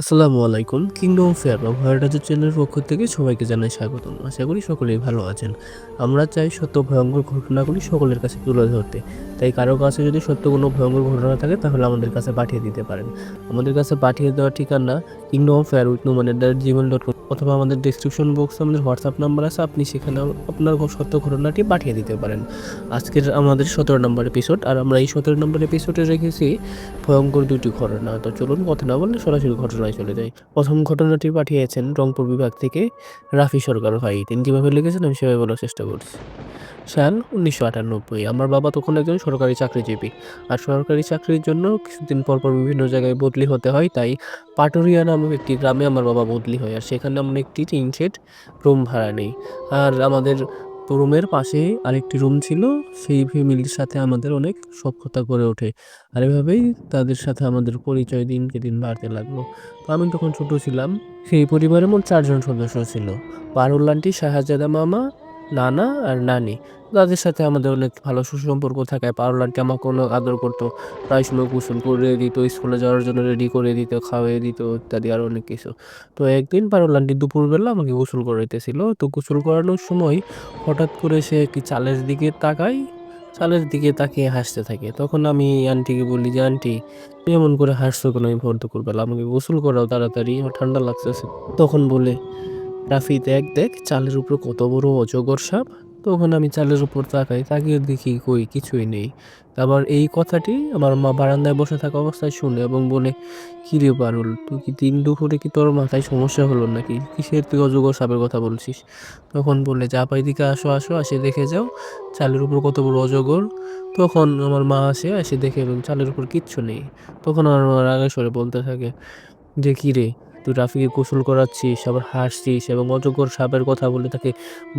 আসসালামু আলাইকুম। Kingdom fair বা ভয়রাজ চ্যানেলের পক্ষ থেকে সবাইকে জানাই স্বাগতম। আশা করি সকলেই ভালো আছেন। আমরা চাই সত্য ভয়ঙ্কর ঘটনাগুলি সকলের কাছে তুলে ধরতে। তাই কারও কাছে যদি সত্য কোনো ভয়ঙ্কর ঘটনা থাকে, তাহলে আমাদের কাছে পাঠিয়ে দিতে পারেন। আমাদের কাছে পাঠিয়ে দেওয়ার ঠিকানা কিংডম ফেয়ার উইথ নোমানের দ্বারা জিমেল ডট কম অথবা আমাদের ডিসক্রিপশন বক্সে আমাদের হোয়াটসঅ্যাপ নাম্বার আছে। আপনি সেখানে আপনার সত্য ঘটনাটি পাঠিয়ে দিতে পারেন। আজকের আমাদের সতেরো নম্বর এপিসোড আর আমরা এই সতেরো নম্বর এপিসোডে রেখেছি ভয়ঙ্কর দুটি ঘটনা। তো চলুন কথা না বললে সরাসরি ঘটনায় চলে যাই প্রথম ঘটনাটি পাঠিয়েছেন রংপুর বিভাগ থেকে রাফি সরকার ভাই। তিনি কীভাবে লিখেছেন আমি সেভাবে বলার চেষ্টা করছি। সাল উনিশশো আটানব্বই, আমার বাবা তখন একজন সরকারি চাকরিজীবী। আর সরকারি চাকরির জন্য কিছুদিন পর পর বিভিন্ন জায়গায় বদলি হতে হয়, তাই পাটুরিয়া নামক একটি গ্রামে আমার বাবা বদলি হয়। আর সেখানে আমরা একটি টিন শেড, রুম ভাড়া নেই। আর আমাদের রুমের পাশে আরেকটি রুম ছিল। সেই ফ্যামিলির সাথে আমাদের অনেক সখ্যতা গড়ে ওঠে আর এভাবেই তাদের সাথে আমাদের পরিচয় দিনকে দিন বাড়তে লাগল। তো আমি তখন ছোট ছিলাম। সেই পরিবারের মোট চারজন সদস্য ছিল। পারুল্লান্টি শাহজাদা মামা, নানা আর নানি। তাদের সাথে আমাদের অনেক ভালো সুসম্পর্ক থাকায় পারুল আন্টি আমাকে অনেক আদর করতো। প্রায় সময় গোসল করে দিত, স্কুলে যাওয়ার জন্য রেডি করে দিত, খাওয়াই দিত ইত্যাদি আরও অনেক কিছু। তো একদিন পারুল আন্টি দুপুরবেলা আমাকে গোসল করাইতেছিল। তো গোসল করানোর সময় হঠাৎ করে সে কি চালের দিকে তাকায়, চালের দিকে তাকিয়ে হাসতে থাকে। তখন আমি আন্টিকে বলি যে, আন্টি, তুমি এমন করে হাসছো কেন? আমি ভোর দুপুরবেলা আমাকে গোসল করাও তাড়াতাড়ি, আমার ঠান্ডা লাগতেছে। তখন বলে রাফি দেখ দেখ, চালের উপর কত বড় অজগর সাপ তখন আমি চালের উপর তাকাই, তাকিয়ে দেখি কই, কিছুই নেই। আবার এই কথাটি আমার মা বারান্দায় বসে থাকা অবস্থায় শুনে এবং বলে কি রে পারুল তুই কি তিন দুপুরে কি তোর মাথায় সমস্যা হলো নাকি? কিসের তুই অজগর সাপের কথা বলছিস? তখন বললে যা পাই দিকে আসো আসো, আসে দেখে যাও, চালের উপর কত বড় অজগর তখন আমার মা আসে এসে দেখে চালের উপর কিচ্ছু নেই। তখন আমার মা রাগে সরে বলতে থাকে, যে কী রে তুই রাফিকে গোসল করাচ্ছিস, আবার হাসছিস এবং অজগর সাপের কথা বলে তাকে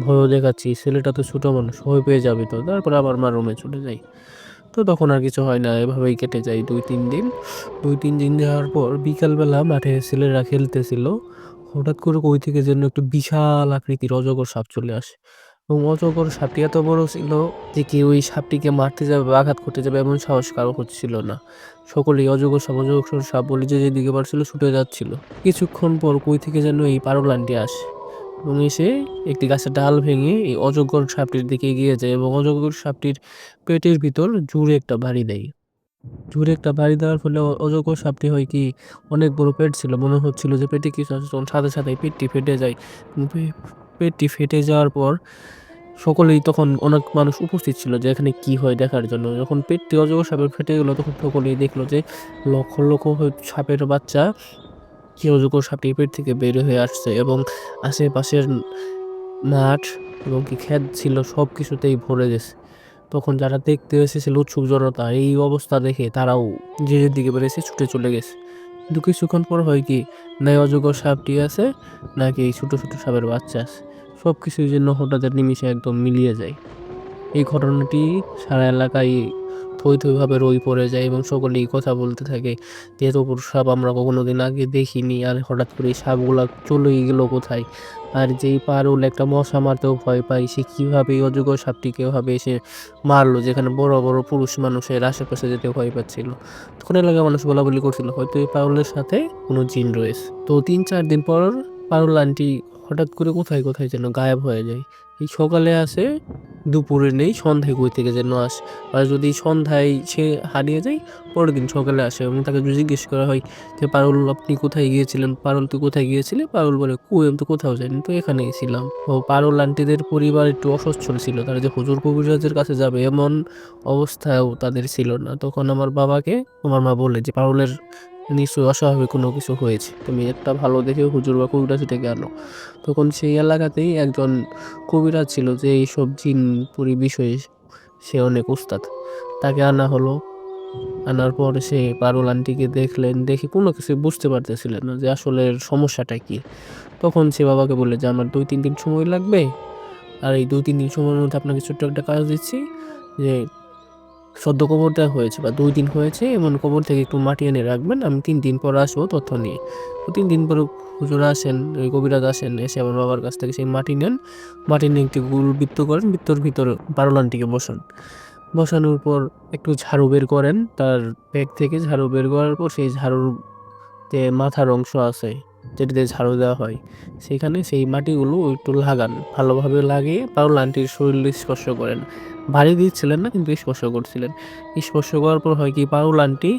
ভয়ও দেখাচ্ছিস, ছেলেটা তো ছোটো মানুষ হয়ে পেয়ে যাবে তো। তারপরে আবার মা রুমে চলে যাই। তো তখন আর কিছু হয় না, এভাবেই কেটে যায় দুই তিন দিন। দুই তিন দিন যাওয়ার পর বিকালবেলা মাঠে ছেলেরা খেলতেছিল। হঠাৎ করে কই থেকে যেন একটু বিশাল আকৃতির অজগর সাপ চলে আসে। এবং অজগর সাপটি এত বড় ছিল যে কেউ ওই সাপটিকে মারতে যাবে বা আঘাত করতে যাবে এমন সাহস কারও হচ্ছিল না। সকলেই অজগর সাপ অজগর সাপ বলে যে যেদিকে পারছিল ছুটে যাচ্ছিল। কিছুক্ষণ পর কই থেকে যেন এই পারলানটি আসে এবং এসে একটি গাছের ডাল ভেঙে এই অজগর সাপটির দিকে এগিয়ে যায় এবং অজগর সাপটির পেটের ভিতর জুড়ে একটা বাড়ি দেয়। জুড়ে একটা বাড়ি দেওয়ার ফলে অজগর সাপটি হয় কি, অনেক বড় পেট ছিল। মনে হচ্ছিল যে পেটে কিছু আছে, তখন সাথে সাথে পেটটি ফেটে যায়। পেটটি ফেটে যাওয়ার পর সকলেই তখন অনেক মানুষ উপস্থিত ছিল যে এখানে কি হয় দেখার জন্য। যখন পেটটি অজগর সাপের ফেটে গেলো, তখন সকলেই দেখল যে লক্ষ লক্ষ সাপের বাচ্চা কি অজগর সাপটি পেট থেকে বের হয়ে আসছে এবং আশেপাশের মাঠ এবং কি ক্ষেত ছিল সব কিছুতেই ভরে গেছে। তখন যারা দেখতে এসেছিল উৎসুক জনতা, এই অবস্থা দেখে তারাও যে দিকে বেড়েছে ছুটে চলে গেছে। কিন্তু কিছুক্ষণ পর হয় কি, না অজগর সাপটি আছে নাকি এই ছোটো ছোটো সাপের বাচ্চা আছে। সব কিছুর জন্য হঠাৎ নিমিশে একদম মিলিয়ে যায়। এই ঘটনাটি সারা এলাকায় থই রই পড়ে যায় এবং সকলেই কথা বলতে থাকে বড় সাপ আমরা কখনো দিন আগে দেখিনি আর হঠাৎ করে সাপগুলা চলেই গেলো কোথায়? আর যেই পারুল একটা মশা মারতেও ভয় পায়, সে কীভাবে এই অজগর সাপটিকে এভাবে এসে মারলো যেখানে বড় বড় পুরুষ মানুষের আশেপাশে যেতে ভয় পাচ্ছিল। তখন এলাকার মানুষ বলা বলি করছিল, হয়তো এই পারুলের সাথে কোনো জিন রয়েছে। তো তিন চার দিন পর পারুল আন্টি হঠাৎ করে কোথায় কোথায় যেন গায়েব হয়ে যায়। এই সকালে আসে, দুপুরে নেই, সন্ধ্যায় কই থেকে যেন আসে। আর যদি সন্ধ্যায় সে হারিয়ে যায়, পরের দিন সকালে আসে। এবং তাকে জিজ্ঞেস করা হয় যে, পারুল, আপনি কোথায় গিয়েছিলেন? পারুল তুই কোথায় গিয়েছিলে? পারুল বলে, কই, আমি তো কোথাও যাইনি, তো এখানেই ছিলাম। ও পারুল আন্টিদের পরিবার একটু অসচ্ছল ছিল। তারা যে হুজুর কবিরাজের কাছে যাবে, এমন অবস্থাও তাদের ছিল না। তখন আমার বাবাকে, আমার মা বলে যে, পারুলের নিশ্চয়ই অস্বাভাবিক কোনো কিছু হয়েছে। তুমি একটা ভালো দেখে হুজুর বা কবিরাজ ডেকে আনো তখন সেই এলাকাতেই একজন কবিরাজ ছিল যে এইসব জিন পুরি বিষয়ে সে অনেক উস্তাদ। তাকে আনা হলো। আনার পর সে পারুল আন্টিকে দেখলেন, দেখে কোনো কিছু বুঝতে পারতেছিলেন না যে আসলে সমস্যাটা কি। তখন সে বাবাকে বললে যে আমার দুই তিন দিন সময় লাগবে, আর এই দুই তিন দিন সময়ের মধ্যে আপনাকে ছোট্ট একটা কাজ দিচ্ছি যে সদ্য কবর দেওয়া হয়েছে বা দুই দিন হয়েছে, এমন কবর থেকে একটু মাটি এনে রাখবেন। আমি তিন দিন পর আসব তথ্য নিয়ে। তো তিন দিন পর হুজুর আসেন, ওই কবিরাজ আসেন, এসে আমার বাবার কাছ থেকে সেই মাটি নেন। মাটি নিয়ে একটি গুল বৃত্ত করেন, বৃত্তর ভিতর পারলানটিকে বসান। বসানোর পর একটু ঝাড়ু বের করেন, তার ব্যাগ থেকে ঝাড়ু বের করার পর সেই ঝাড়ুর যে মাথার অংশ আছে যেটিতে ঝাড়ু দেওয়া হয়, সেখানে সেই মাটিগুলো একটু লাগান। ভালোভাবে লাগিয়ে পারুল আন্টির শরীর স্পর্শ করেন। ভারী দিচ্ছিলেন না, কিন্তু স্পর্শ করছিলেন স্পর্শ করার পর হয় কি, পারুল আন্টি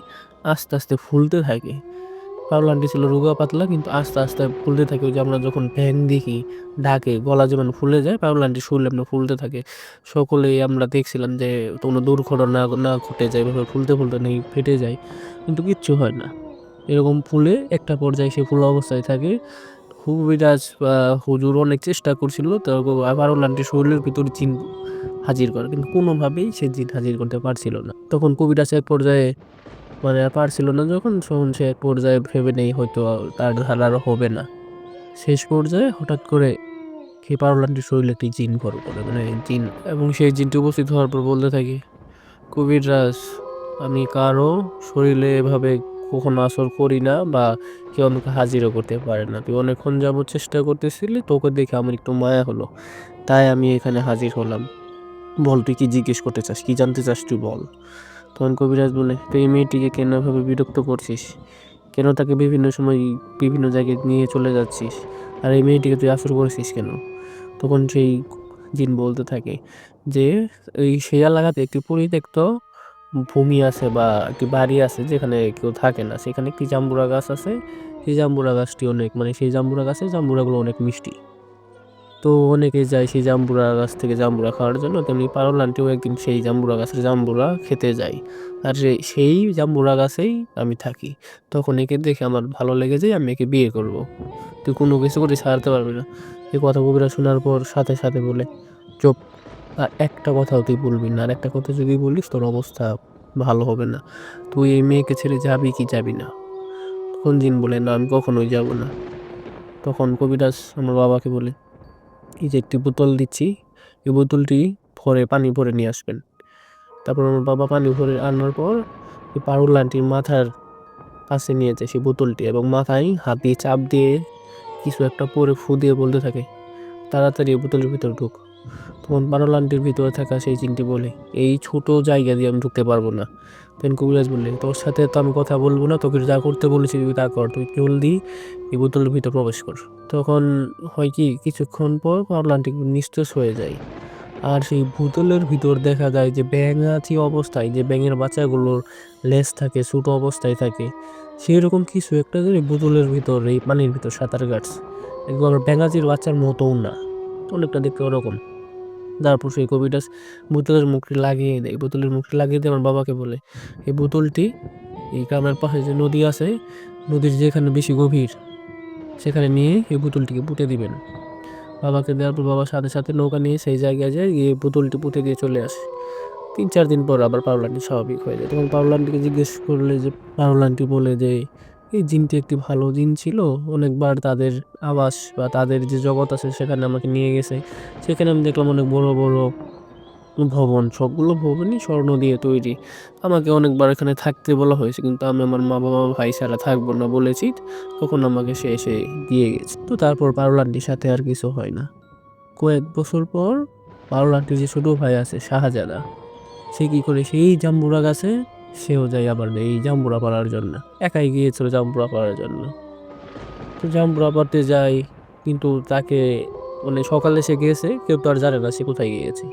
আস্তে আস্তে ফুলতে থাকে। পারুল আন্টি ছিল রোগা পাতলা, কিন্তু আস্তে আস্তে ফুলতে থাকে। ওই যে আমরা যখন ব্যাং দেখি ডাকে গলা যেমন ফুলে যায়, পারুল আন্টি শরীর এমনি ফুলতে থাকে। সকলেই আমরা দেখছিলাম যে কোনো দুর্ঘটনা না ঘটে যায়, এভাবে ফুলতে ফুলতে নেই ফেটে যায়, কিন্তু কিচ্ছু হয় না। এরকম ফুলে একটা পর্যায়ে সে ফুল অবস্থায় থাকে। হুবিরাজ হুজুর অনেক চেষ্টা করছিল, তো পারুল আন্টির শরীরের ভিতরে জিন হাজির করে, কিন্তু কোনোভাবেই সে জিন হাজির করতে পারছিল না। তখন কবিরাজ এক পর্যায়ে মানে আর পারছিল না যখন, তখন সে এক পর্যায়ে ভেবে নেই হয়তো তার ধারা আর হবে না। শেষ পর্যায়ে হঠাৎ করে সেই পারুল আন্টির শরীরে একটি জিন ভর করে মানে জিন, এবং সেই জিনটি উপস্থিত হওয়ার পর বলতে থাকে, কবিরাজ, আমি কারও শরীরে এভাবে কখনো আসর করি না বা কেউ আমাকে হাজিরও করতে পারে না। তুই অনেকক্ষণ যাবত চেষ্টা করতেছিলি, তোকে দেখে আমার একটু মায়া হলো, তাই আমি এখানে হাজির হলাম। বল, তুই কি জিজ্ঞেস করতে চাস? কি জানতে চাস তুই বল। তখন কবিরাজ বলে তুই এই মেয়েটিকে কেনভাবে বিরক্ত করছিস? কেন তাকে বিভিন্ন সময় বিভিন্ন জায়গায় নিয়ে চলে যাচ্ছিস? আর এই মেয়েটিকে তুই আসর করেছিস কেন? তখন সেই জিন বলতে থাকে যে, এই সেই এলাকাতে একটি পরিত্যক্ত ভূমি আছে বা একটি বাড়ি আছে যেখানে কেউ থাকে না। সেখানে একটি জাম্বুরা গাছ আছে। সেই জাম্বুরা গাছটি অনেক মানে সেই জাম্বুরা গাছে জাম্বুরাগুলো অনেক মিষ্টি। তো অনেকে যায় সেই জাম্বুরা গাছ থেকে জাম্বুরা খাওয়ার জন্য, তেমনি পারল আন্টিও একদিন সেই জাম্বুরা গাছের জাম্বুরা খেতে যাই। আর সেই জাম্বুরা গাছেই আমি থাকি। তখন একে দেখে আমার ভালো লেগে যায়, আমি একে বিয়ে করব। তুই কোনো কিছু করে ছাড়তে পারবি না। এই কথা কবিরা শোনার পর সাথে সাথে বলে, চুপ। আর একটা কথাও তুই বলবি না। আর একটা কথা যদি বলিস, তোর অবস্থা ভালো হবে না। তুই এই মেয়েকে ছেড়ে যাবি কি যাবি না? তখন জিন বলে, না, আমি কখনোই যাব না। তখন কবিরাজ আমার বাবাকে বলে এই যে একটি বোতল দিচ্ছি, এই বোতলটি ভরে পানি ভরে নিয়ে আসবেন। তারপর আমার বাবা পানি ভরে আনার পর এই পারুলানটির মাথার কাছে নিয়ে যায় সেই বোতলটি এবং মাথায় হাত দিয়ে চাপ দিয়ে কিছু একটা পরে ফু দিয়ে বলতে থাকে, তাড়াতাড়ি বোতলের ভিতর ঢুক। তখন পারুল আন্টির ভিতরে থাকা সেই চিনটি বলে, এই ছোট জায়গা দিয়ে আমি ঢুকতে পারব না। তখন কবিরাজ বললে, তোর সাথে তো আমি কথা বলব না, তোকে যা করতে বলেছি তুই তা কর, তুই জলদি এই বোতলের ভিতর প্রবেশ কর। তখন হয় কি, কিছুক্ষণ পর পারুল আন্টি নিস্তেজ হয়ে যায়। আর সেই বোতলের ভিতর দেখা যায় যে ব্যাঙাচি অবস্থায়, যে ব্যাঙের বাচ্চাগুলোর লেজ থাকে, ছোটো অবস্থায় থাকে সেই রকম কিছু একটা যে বোতলের ভিতর, এই পানির ভিতর সাঁতার কাটছে। একবার ব্যাঙাচির বাচ্চার মতোও না। অনেকটা দেখতে ওরকম। তারপর সেই কবিটা বোতলের মুখটি লাগিয়ে দেয়। বোতলের মুখটি লাগিয়ে দিয়ে আমার বাবাকে বলে, এই বোতলটি এই গ্রামের পাশে যে নদী আছে, নদীর যেখানে বেশি গভীর, সেখানে নিয়ে এই বোতলটিকে পুঁতে দিবেন। বাবাকে দেওয়ার পর বাবার সাথে সাথে নৌকা নিয়ে সেই জায়গায় যায়, গিয়ে বোতলটি পুঁতে দিয়ে চলে আসে। তিন চার দিন পর আবার পারুলান্টি স্বাভাবিক হয়ে যায়। তখন পারুলান্টিকে জিজ্ঞেস করলে যে পারুলান্টি বলে যে এই জিনটি একটি ভালো জিন ছিল। অনেকবার তাদের আবাস বা তাদের যে জগৎ আছে সেখানে আমাকে নিয়ে গেছে। সেখানে আমি দেখলাম অনেক বড় বড় ভবন। সবগুলো ভবনই স্বর্ণ দিয়ে তৈরি। আমাকে অনেকবার এখানে থাকতে বলা হয়েছে, কিন্তু আমি আমার মা বাবা ভাই ছাড়া থাকব না বলেছি। তখন আমাকে সে এসে দিয়ে গেছে। তো তারপর পারুল আন্টির সাথে আর কিছু হয় না। কয়েক বছর পর পারুল আন্টির যে ছোটো ভাই আছে, শাহজাদা, সে কী করে সেই জাম্বুরা গাছে সেও যায় আবার এই জাম্বুরা পাড়ার জন্য। একাই গিয়েছিল জাম্বুরা পাড়ার জন্য। তো জাম্বুরা পাড়তে যায় কিন্তু তাকে মানে সকালে সে গিয়েছে কেউ তো আর জানে না সে কোথায় গিয়েছে।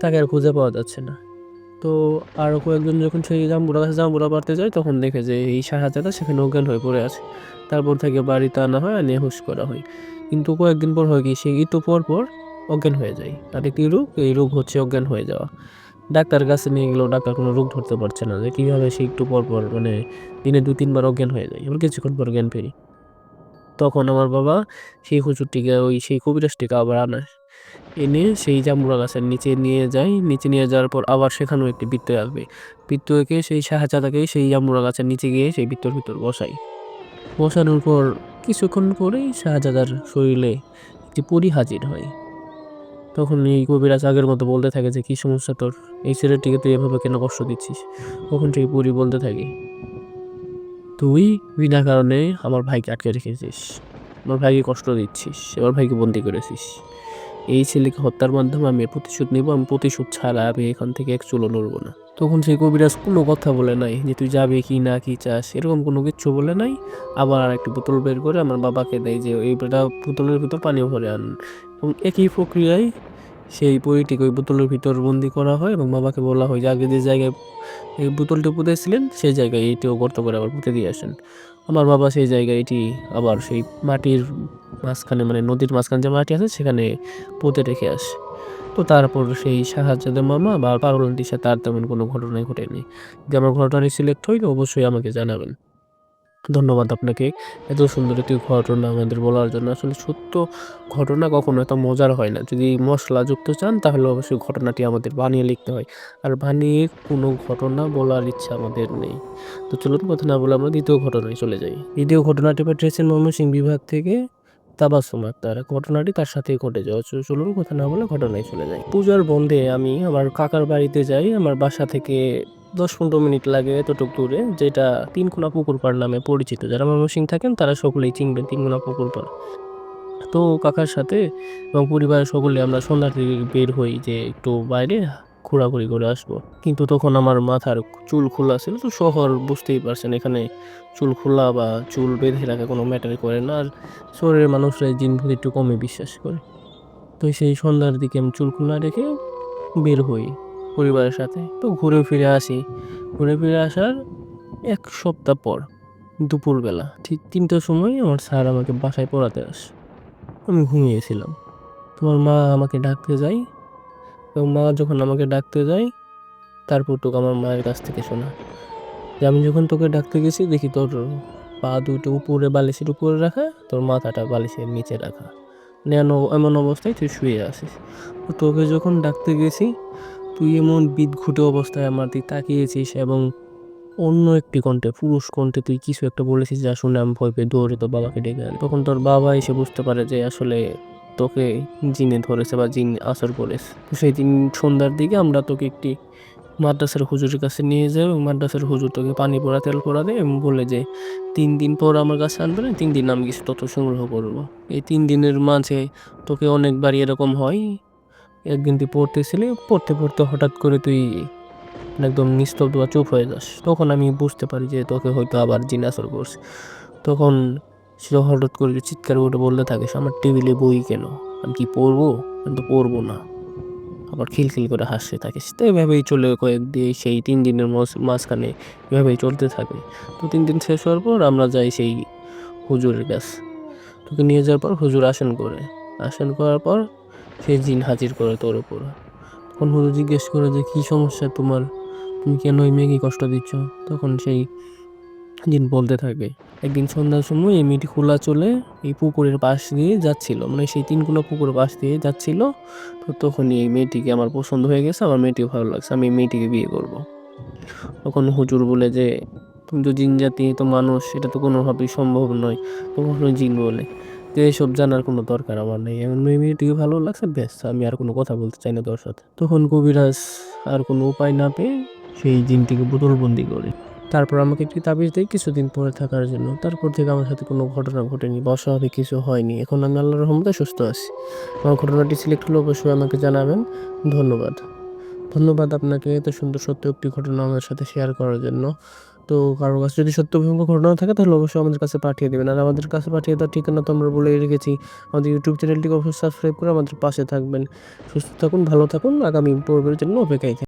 তাকে আর খুঁজে পাওয়া যাচ্ছে না। তো আরও কয়েকজন যখন সেই জাম্বুরা গাছে জাম্বুরা পাড়তে যায়, তখন দেখে যে এই শাহজাদা সেখানে অজ্ঞান হয়ে পড়ে আছে। তারপর থেকে বাড়িতে আনা হয়, আর নেহুস করা হয়। কিন্তু কয়েকদিন পর হয় কি, সে একটু পর পর অজ্ঞান হয়ে যায়। তার একটি রোগ, এই রোগ হচ্ছে অজ্ঞান হয়ে যাওয়া। ডাক্তার কাছে নিয়ে গেলেও ডাক্তার কোনো রোগ ধরতে পারছে না যে কীভাবে সে একটু পর পর মানে দিনে দু তিনবার অজ্ঞান হয়ে যায়। এবার কিছুক্ষণ পর জ্ঞান ফেরি। তখন আমার বাবা সেই হুজুরটিকে ওই সেই কবিরাজটিকে আবার আনায় এনে সেই জাম্বুরা গাছের নিচে নিয়ে যায়। নিচে নিয়ে যাওয়ার পর আবার সেখানেও একটি বৃত্ত আসবে। বৃত্তকে সেই শাহজাদাকে সেই জাম্বুরা গাছের নিচে গিয়ে সেই বৃত্তর ভিতর বসাই। বসানোর পর কিছুক্ষণ পরেই শাহজাদার শরীরে একটি পরি হাজির হয়। তখন এই কবিরাজ আগের মতো বলতে থাকে যে, কী সমস্যা তোর? এই ছেলেটিকে তুই এভাবে কেন কষ্ট দিচ্ছিস? তখন সেই পরি বলতে থাকে, তুই বিনা কারণে আমার ভাইকে আটকে রেখেছিস, আমার ভাইকে কষ্ট দিচ্ছিস, আমার ভাইকে বন্দি করেছিস। এই ছেলেকে হত্যার মাধ্যমে আমি প্রতিশোধ নেব, আমি প্রতিশোধ ছাড়া আমি এখান থেকে এক চুলো নড়বো না। তখন সেই কবিরাজ কোনো কথা বলে নাই যে, তুই যাবে কি না কি চাস? এরকম কোনো কিচ্ছু বলে নাই। আবার আর আরেকটি বোতল বের করে আমার বাবাকে দেয় যে, এইটা বোতলের ভিতর পানি ভরে আন। এবং একই প্রক্রিয়ায় সেই বইটিকে ওই বোতলের ভিতর বন্দি করা হয় এবং বাবাকে বলা হয় যে আগে যে জায়গায় এই বোতলটি পুঁতেছিলেন, সেই জায়গায় এইটিও গর্ত করে আবার পুঁতে দিয়ে আসেন। আমার বাবা সেই জায়গায় এটি আবার সেই মাটির মাঝখানে মানে নদীর মাঝখানে যে মাটি আছে, সেখানে পুঁতে রেখে আসে। তো তারপর সেই সাহায্যদের মামা বা পারুল দিশা তার তেমন কোনো ঘটনাই ঘটেনি। যদি আমার ঘটনাটি সিলেক্ট হইলে, অবশ্যই আমাকে জানাবেন। ধন্যবাদ আপনাকে। এত সুন্দর একটি ঘটনা আমাদের বলার জন্য। আসলে সত্য ঘটনা কখনো এত মজার হয় না। যদি মশলাযুক্ত চান, তাহলে অবশ্যই ঘটনাটি আমাদের বানিয়ে লিখতে হয়। আর বানিয়ে কোনো ঘটনা বলার ইচ্ছা আমাদের নেই। তো চলুন, কথা না বলে আমরা দ্বিতীয় ঘটনায় চলে যাই। দ্বিতীয় ঘটনাটি পাঠিয়েছেন ময়মনসিংহ বিভাগ থেকে তাবাসুম আক্তার ঘটনাটি তার সাথেই ঘটে যাওয়া। চ- চলুন, কথা না বলে ঘটনায় চলে যাই। পূজার বন্ধে আমি আমার কাকার বাড়িতে যাই। আমার বাসা থেকে দশ পনেরো মিনিট লাগে এতটুক দূরে, যেটা তিনকোনা পুকুর পাড় নামে পরিচিত। যারা ময়মনসিংহ থাকেন, তারা সকলেই চিনবেন তিনকোনা পুকুর পাড়। তো কাকার সাথে এবং পরিবারের সকলে আমরা সন্ধ্যার দিকে বের হই যে একটু বাইরে ঘোরাঘুরি করে আসব। কিন্তু তখন আমার মাথার চুল খোলা ছিল, তো শহর বুঝতেই পারছেন, এখানে চুল খোলা বা চুল বেঁধে রাখা কোনো ম্যাটার করে না। আর শহরের মানুষরা এই একটু কমে বিশ্বাস করে। তো সেই সন্ধ্যার দিকে আমি চুল খোলা রেখে বের হই। পরিবারের সাথে। তো ঘুরে ফিরে আসি। ঘুরে ফিরে আসার এক সপ্তাহ পর, দুপুরবেলা, ঠিক তিনটার সময় আমার স্যার আমাকে বাসায় পড়াতে আসে। আমি ঘুমিয়েছিলাম। তোমার মা আমাকে ডাকতে যায়। এবং মা যখন আমাকে ডাকতে যায়, তারপর তোকে আমার মায়ের কাছ থেকে শোনা। যে আমি যখন তোকে ডাকতে গেছি, দেখি তোর পা দুটো উপরে বালিশের উপরে রাখা, তোর মাথাটা বালিশের নিচে রাখা। মানে এমন- অবস্থায় তুই শুয়ে আসিস তোকে যখন ডাকতে গেছি তুই এমন বিদঘুটে অবস্থায় আমার দিকে তাকিয়েছিস এবং অন্য একটি কণ্ঠে, পুরুষ কণ্ঠে তুই কিছু একটা বলেছিস যা শুনে আমি ভয় পেয়ে দৌড়ে তোর বাবাকে ডেকে আনি। তখন তোর বাবা এসে বুঝতে পারে যে আসলে তোকে জিনে ধরেছে বা জিন আসর করেছে। তো সেই দিন সন্ধ্যার দিকে আমরা তোকে একটি মাদ্রাসার হুজুরের কাছে নিয়ে যাই এবং মাদ্রাসার হুজুর তোকে পানি পড়া, তেল পড়া দেয় এবং বলে যে, তিন দিন পর আমার কাছে আনবে না, তিন দিন আমি কিছু তথ্য সংগ্রহ করব। এই তিন দিনের মাঝে তোকে অনেকবার এরকম হয় একদিন তুই পড়তেছিলি, পড়তে পড়তে হঠাৎ করে তুই একদম নিস্তব্ধ বা চুপ হয়ে যাস। তখন আমি বুঝতে পারি যে তোকে হয়তো আবার জিন আসর করছে। তখন সে হঠাৎ করে চিৎকার করে বলতে থাকিস আমার টেবিলে বই কেন? আমি কি পড়ব? আমি তো পড়ব না। আবার খিলখিল করে হাসতে থাকিস তো এভাবেই চলে কয়েক দিয়ে সেই তিন দিনের মাঝ- মাঝখানে এভাবেই চলতে থাকে। তো তিন দিন শেষ হওয়ার পর আমরা যাই সেই হুজুরের কাছে। তোকে নিয়ে যাওয়ার পর হুজুর আসেন করে। আসেন করার পর সেই জিন হাজির করে তোর উপর। তখন হুজুর জিজ্ঞেস করে যে, কী সমস্যা তোমার? তুমি কেন ওই মেয়েকে কষ্ট দিচ্ছ? তখন সেই জিন বলতে থাকে, একদিন সন্ধ্যার সময় এই মেয়েটি খোলা চলে এই পুকুরের পাশ দিয়ে যাচ্ছিল। মানে সেই তিনকুনা পুকুরের পাশ দিয়ে যাচ্ছিল, তো তখনই এই মেয়েটিকে আমার পছন্দ হয়ে গেছে, আমার মেয়েটিকে ভালো লাগছে, আমি এই মেয়েটিকে বিয়ে করব। তখন হুজুর বলে যে, তুমি তো জিন জাতি তো মানুষ, এটা তো কোনোভাবেই সম্ভব নয়। তখন জিন বলে যে এসব জানার কোনো দরকার আমার নেই। এমন মেয়ে মেয়েটিকে ভালো লাগছে, ব্যাস, আমি আর কোনো কথা বলতে চাই না তোর সাথে। তখন কবিরাজ আর কোনো উপায় না পেয়ে সেই জিনটিকে বোতলবন্দি করে। তারপর আমাকে একটি তাবিজ দেয় কিছুদিন পরে থাকার জন্য। তারপর থেকে আমার সাথে কোনো ঘটনা ঘটেনি, বা অস্বাভাবিক কিছু হয়নি। এখন আমি আল্লাহর রহমতে সুস্থ আছি। আমার ঘটনাটি সিলেক্ট হলে অবশ্যই আমাকে জানাবেন। ধন্যবাদ। ধন্যবাদ আপনাকে এত সুন্দর সত্য একটি ঘটনা আমাদের সাথে শেয়ার করার জন্য। তো কারোর কাছে যদি সত্য ভয়ঙ্কর ঘটনা থাকে, তাহলে অবশ্যই আমাদের কাছে পাঠিয়ে দেবেন। আর আমাদের কাছে পাঠিয়ে দেওয়ার ঠিকানা তো আমরা বলে রেখেছি। আমাদের ইউটিউব চ্যানেলটিকে অবশ্যই সাবস্ক্রাইব করে আমাদের পাশে থাকবেন। সুস্থ থাকুন, ভালো থাকুন। আগামী পর্বের জন্য অপেক্ষায়।